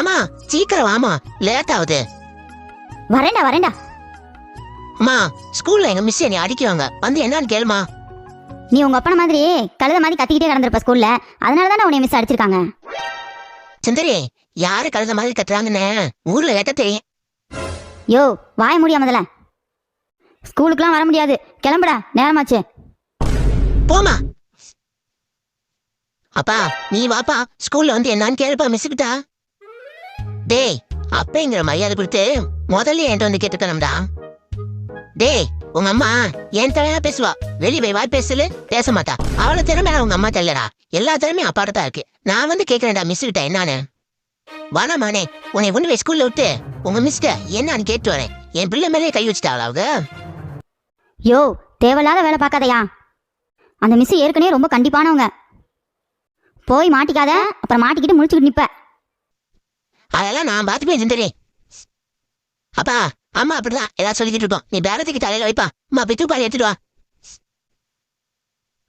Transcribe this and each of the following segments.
அம்மா சீக்கிரம் வாமா லேட் ஆகுது. வரேன்டா வரேன்டா. அம்மா ஸ்கூல்ல எங்க மிஸ் என்னை அடிக்குவாங்க. வந்து என்னன்னு கேளுமா. நீ உங்க அப்பன மாதிரி கழுத மாதிரி கத்திக்கிட்டே கிடந்திருப்ப ஸ்கூல்ல அதனால தானே உன்னை மிஸ் அடிச்சிருக்காங்க. சுந்தரி யாரு கழுத மாதிரி கட்டுறாங்கன்னு ஊர்ல கேட்ட தெரியும். யோ வாய முடியா முதல்ல. ஸ்கூலுக்குலாம் வர முடியாது. கிளம்புடா நேரமாச்சு. போமா அப்பா நீ வாப்பா ஸ்கூல்ல வந்து என்னன்னு கேளுப்பா மிஸ் கிட்ட. டேய் அப்பேங்கிற மரியாதை கொடுத்து முதல்ல என்கிட்ட வந்து கேட்டுக்கணும்டா. டேய் உங்க அம்மா என் தலையா பேசுவா. வெளியே போய் வாய் பேசல பேச மாட்டா. அவளை திறமை உங்க அம்மா தெரியலடா எல்லா திறமையும் அப்பாட்ட தான் இருக்கு. நான் வந்து கேட்கிறேன்டா மிஸ் கிட்ட என்னன்னு. வாடா மானே உன்னை கொண்டு போய் ஸ்கூல்ல விட்டு உங்க மிஸ்ட என்னன்னு கேட்டு வரேன். என் பிள்ளை மேலே கை வச்சுட்டாளா அவங்க? யோ தேவையில்லாத வேலை பார்க்காதயா. அந்த மிஸ் ஏற்கனவே ரொம்ப கண்டிப்பானவங்க. போய் மாட்டிக்காத அப்புறம் மாட்டிக்கிட்டு முடிச்சுக்கிட்டு நிப்ப. அதெல்லாம் நான் பார்த்துப்பேன் சுந்தரி. அப்பா அம்மா அப்படிதான் ஏதாவது சொல்லிக்கிட்டு இருக்கோம். நீ பேரத்துக்கு தலையில வைப்பா. அம்மா போய் தூப்பாடி எடுத்துட்டு வா.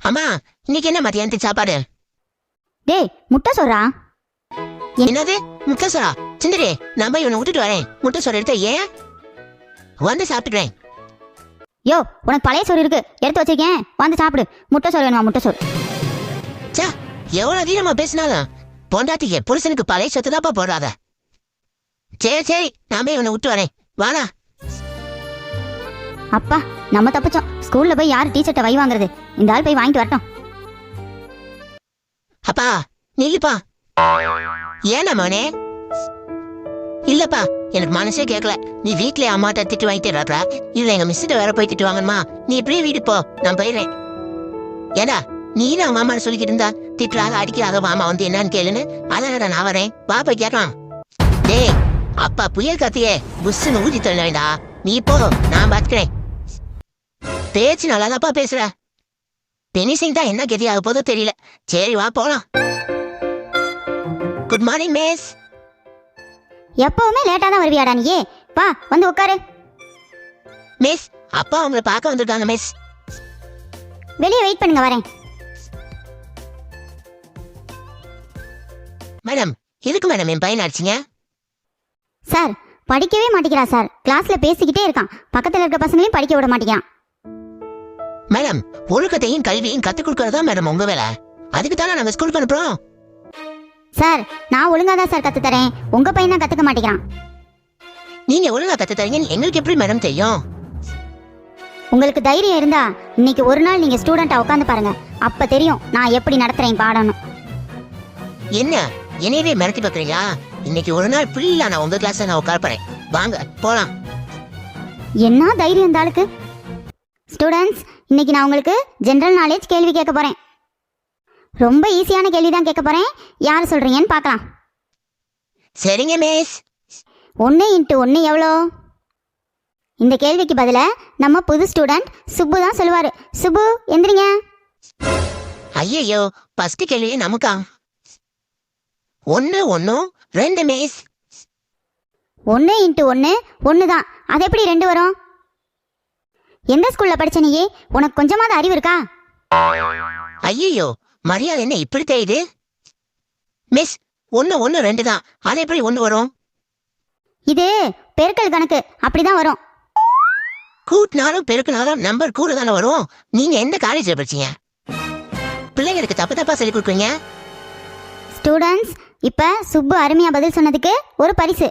அம்மா இன்னைக்கு என்ன மத்தியானத்துக்கு சாப்பாடு? டேய் முட்டை சொல்றா என்னது? முட்டை சோறா? சுந்தரி நான் போய் இவனை விட்டுட்டு வரேன். முட்டை சோறு எடுத்த ஏன்? வந்து சாப்பிட்டுக்கிறேன். யோ உனக்கு பழைய சோறு இருக்கு. எடுத்து வச்சிருக்கேன். வந்து சாப்பிடு. முட்டை சோறு வேணுமா முட்டை சோறு? சா எவ்வளவு அதிகமா பேசினாலும் பொண்டாட்டிக்கு புருஷனுக்கு பழைய சொத்து தான்ப்பா போடாத சரி சரி. நான் போய் இவனை விட்டு வரேன். வாடா. அப்பா நம்ம தப்பிச்சோம். ஸ்கூல்ல போய் யார் டீச்சர்ட்ட வை வாங்குறது? இந்த ஆள் போய் வாங்கிட்டு வரட்டும். அப்பா நில்லுப்பா. ஏனா மோனே இல்லப்பா எனக்கு மனசே கேட்கல நீ வீட்லயே அம்மாட்ட திட்டு வாங்கிட்டு இருக்கா இதுல எங்க மிஸ்கிட்ட வேற போய் திட்டு வாங்கணுமா? நீ இப்படியே வீட்டுக்கு போ. நான் போயிடுறேன். ஏடா நீ தான் மாமா சொல்லிக்கிட்டு இருந்தா? திட்டுறாங்க அடிக்கிறாங்க மாமா வந்து என்னன்னு கேளுன்னு? அதான் நான் வரேன். பாப்பா கேட்கலாம். டேய் அப்பா புயல் கத்தியே புஷ்ஷுன்னு ஊதி தள்ள வேண்டாம் நீ போ நான் பாத்துக்கிறேன் பேச்சு நல்லாதாப்பா பேசுற பெனிசிங் தான் என்ன கெதி ஆக போதோ தெரியல சரி வா போலாம் குட் மார்னிங் மிஸ் எப்பவுமே லேட்டா தான் வருவியாடா நீ வா வந்து உட்காரு மிஸ் அப்பா உங்களை பார்க்க வந்திருக்காங்க மிஸ் வெளியே வெயிட் பண்ணுங்க வரேன் மேடம் எதுக்கு மேடம் என் பையன் அடிச்சிங்க சார் படிக்கவே மாட்டேங்கிறா சார். கிளாஸ்ல பேசிக்கிட்டே இருக்கான். பக்கத்துல இருக்க பசங்களையும் படிக்க விட மாட்டேங்கிறான். மேடம் ஒழுக்கத்தையும் கல்வியும் கத்துக் கொடுக்கறதா மேடம் உங்க வேலை? அதுக்கு தானே நாங்க ஸ்கூலுக்கு அனுப்புறோம்? சார் நான் ஒழுங்கா தான் சார் கத்து தரேன். உங்க பையன் தான் கத்துக்க மாட்டேங்கிறான். நீங்க ஒழுங்கா கத்து தரீங்கன்னு எங்களுக்கு எப்படி மேடம் தெரியும்? உங்களுக்கு தைரியம் இருந்தா இன்னைக்கு ஒரு நாள் நீங்க ஸ்டூடெண்டா உட்காந்து பாருங்க. அப்ப தெரியும் நான் எப்படி நடத்துறேன் பாடணும் என்ன? என்னையவே மிரட்டி பார்க்கறீங்களா? இன்னைக்கு ஒரு நாள் ஃபுல்லா நான் உங்க கிளாஸ்ல நான் உட்கார போறேன். வாங்க போலாம். என்ன தைரியம் இந்த ஆளுக்கு? ஸ்டூடெண்ட்ஸ் இன்னைக்கு நான் உங்களுக்கு ஜெனரல் நாலேஜ் கேள்வி கேட்க போறேன். ரொம்ப ஈஸியான கேள்வி தான் கேட்க போறேன். யார் சொல்றீங்கன்னு பார்க்கலாம். சரிங்க மிஸ் ஒன்று இன்ட்டு ஒன்று எவ்வளோ? இந்த கேள்விக்கு பதிலா நம்ம புது ஸ்டூடெண்ட் சுப்பு தான் சொல்லுவார். சுப்பு எந்திரிங்க. ஐயையோ ஃபர்ஸ்ட் கேள்வி நமக்கா? ஒன்னு ஒன்னும் ரெண்டு மிஸ் ஒன்று இன்ட்டு ஒன்று ஒன்று தான் அது எப்படி ரெண்டு வரும்? எந்த ஸ்கூலில் படிச்ச நீயே? உனக்கு கொஞ்சமாவது அறிவு இருக்கா? ஐயோ மரியாதை என்ன இப்படி தெரியுது மிஸ் ஒன்னு ஒன்னு ரெண்டு தான் அது எப்படி ஒன்னு வரும்? இது பெருக்கல் கணக்கு. அப்படிதான் வரும். கூட்டினாலும் பெருக்கினாலும் நம்பர் கூட தானே வரும். நீங்க எந்த காலேஜ்ல படிச்சீங்க? பிள்ளைங்களுக்கு தப்பு தப்பா சொல்லி கொடுக்குறீங்க? ஸ்டூடெண்ட்ஸ் இப்போ சுப்பு அருமையாக பதில் சொன்னதுக்கு ஒரு பரிசு.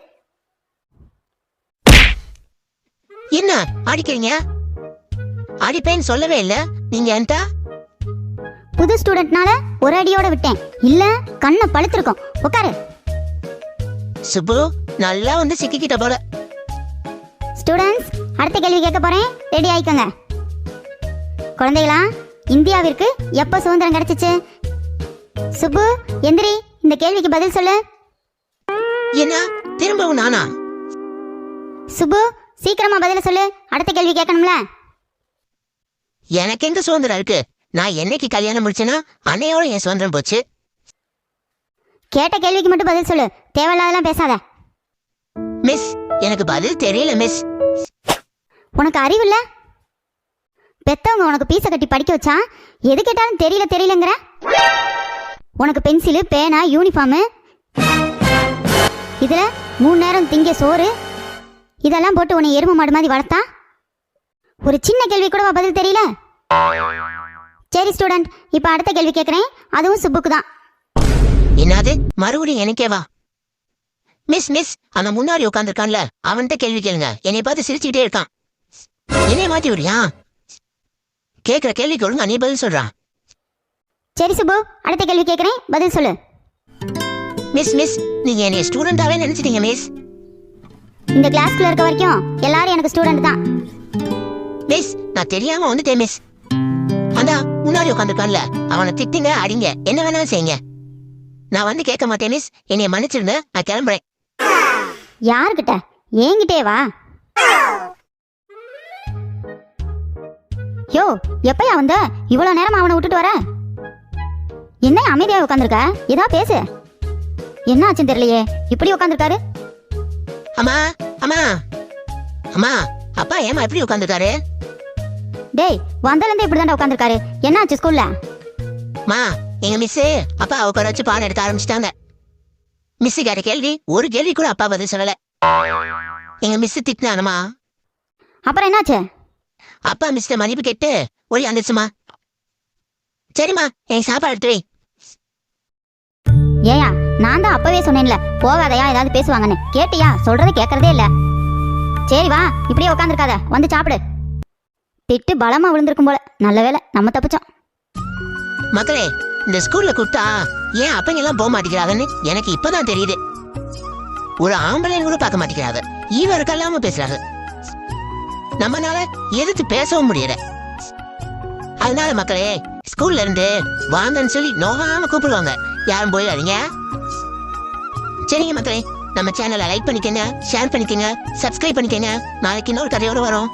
என்ன? அடிக்கிறீங்க அடிப்பேன்னு சொல்லவே இல்ல. நீங்க என்கிட்ட புது ஸ்டூடெண்ட்னால ஒரு அடியோட விட்டேன். இல்ல கண்ணை பழுத்திருக்கும். உட்காரு சுப்பு நல்லா வந்து சிக்கிக்கிட்ட போல. ஸ்டூடெண்ட்ஸ் அடுத்த கேள்வி கேட்க போறேன். ரெடி ஆயிக்கோங்க. குழந்தைகளா இந்தியாவிற்கு எப்போ சுதந்திரம் கிடைச்சிச்சு? சுப்பு எந்திரி. இந்த கேள்விக்கு பதில் சொல்லு. என்ன? திரும்பவும் நானா? சுப்பு சீக்கிரமா பதில சொல்லு. அடுத்த கேள்வி கேட்கணும்ல? எனக்கு எங்க சுதந்திரம் இருக்கு? நான் என்னைக்கு கல்யாணம் முடிச்சேன்னா அன்னையோட என் சுதந்திரம் போச்சு. கேட்ட கேள்விக்கு மட்டும் பதில் சொல்லு. தேவையில்லாதெல்லாம் பேசாத. மிஸ் எனக்கு பதில் தெரியல மிஸ். உனக்கு அறிவு இல்ல? பெத்தவங்க உனக்கு பீச கட்டி படிக்க வச்சா? எது கேட்டாலும் தெரியல தெரியலங்கிற? உனக்கு பென்சிலு பேனா யூனிஃபார்மு இதில் மூணு நேரம் திங்க சோறு. இதெல்லாம் போட்டு உன்னை எருமை மாடு மாதிரி வளர்த்தா? ஒரு சின்ன கேள்வி கூட பதில் தெரியல? சரி ஸ்டூடெண்ட் இப்போ அடுத்த கேள்வி கேட்குறேன் அதுவும் சுப்புக்கு தான். என்னது? மறுபடியும் எனக்கே வா. மிஸ் மிஸ் அவன் முன்னாடி உட்காந்துருக்கான்ல அவன்கிட்ட கேள்வி கேளுங்க. என்னை பார்த்து சிரிச்சுக்கிட்டே இருக்கான். என்னைய மாத்தி விடுறியா? கேட்குற கேள்விக்கு ஒழுங்கா நீ பதில் சொல்றான் சரி சுப்பு அடுத்த கேள்வி கேட்குறேன் பதில் சொல்லு. மிஸ் மிஸ் நீங்க என்னைய ஸ்டூடெண்டாவே நினைச்சிட்டீங்க மிஸ் இந்த கிளாஸ்க்குள்ள இருக்க வரைக்கும் எல்லாரும் எனக்கு ஸ்டூடெண்ட் தான். மிஸ் நான் தெரியாம வந்துட்டேன் மிஸ் அந்தா முன்னாடி உட்காந்துருக்கான்ல அவனை திட்டுங்க அடிங்க என்ன வேணாலும் செய்யுங்க. நான் வந்து கேட்க மாட்டேன் மிஸ் என்னைய மன்னிச்சிருங்க நான் கிளம்புறேன். யாருக்கிட்ட என்கிட்டே வா. யோ எப்பயா வந்த? இவ்வளவு நேரம் அவனை விட்டுட்டு வர? என்ன அமைதியா உட்காந்துருக்க ஏதா பேசு. என்ன ஆச்சுன்னு தெரியலையே. இப்படி உட்காந்துருக்காரு அம்மா அம்மா. அம்மா அப்பா ஏமா எப்படி உட்காந்துருக்காரு டேய் வந்தலேருந்து இப்படி தாண்டா உட்காந்துருக்காரு என்ன ஆச்சு ஸ்கூல்ல? மா எங்க மிஸ் அப்பா உட்கார வச்சு பாடம் எடுக்க ஆரம்பிச்சிட்டாங்க. மிஸ் கேட்ட கேள்வி ஒரு கேள்வி கூட அப்பா பதில் சொல்லல. எங்க மிஸ் திட்டினானமா அப்புறம் என்னாச்சு? அப்பா மிஸ்ட மதிப்பு கேட்டு ஒளி வந்துச்சுமா சரிம்மா என் சாப்பாடு எடுத்து வை. ஏயா நான் தான் அப்பவே சொன்னேன்ல போகாதயா ஏதாவது பேசுவாங்கன்னு. கேட்டியா? சொல்றதை கேட்கறதே இல்ல. சரி வா இப்படியே உட்காந்துருக்காத வந்து சாப்பிடு. திட்டு பலமா விழுந்திருக்கும் போல. நல்ல வேளை நம்ம தப்பிச்சோம். மக்களே இந்த ஸ்கூல்ல கூப்பிட்டா ஏன் அப்பங்க எல்லாம் போக மாட்டேங்கிறாங்கன்னு எனக்கு இப்பதான் தெரியுது. ஒரு ஆம்பளை கூட பார்க்க மாட்டேங்கிறாங்க. ஈவருக்கு இல்லாம பேசுறாங்க. நம்மனால எதிர்த்து பேசவும் முடியல. அதனால மக்களே ஸ்கூல்ல இருந்து வாங்கன்னு சொல்லி நோகாம கூப்பிடுவாங்க. யாரும் போயிடாதீங்க. சரிங்க மக்களே நம்ம சேனலை லைக் பண்ணிக்கங்க ஷேர் பண்ணிக்கங்க சப்ஸ்கிரைப் பண்ணிக்கங்க. நாளைக்கு இன்னொரு கதையோடு வரும்.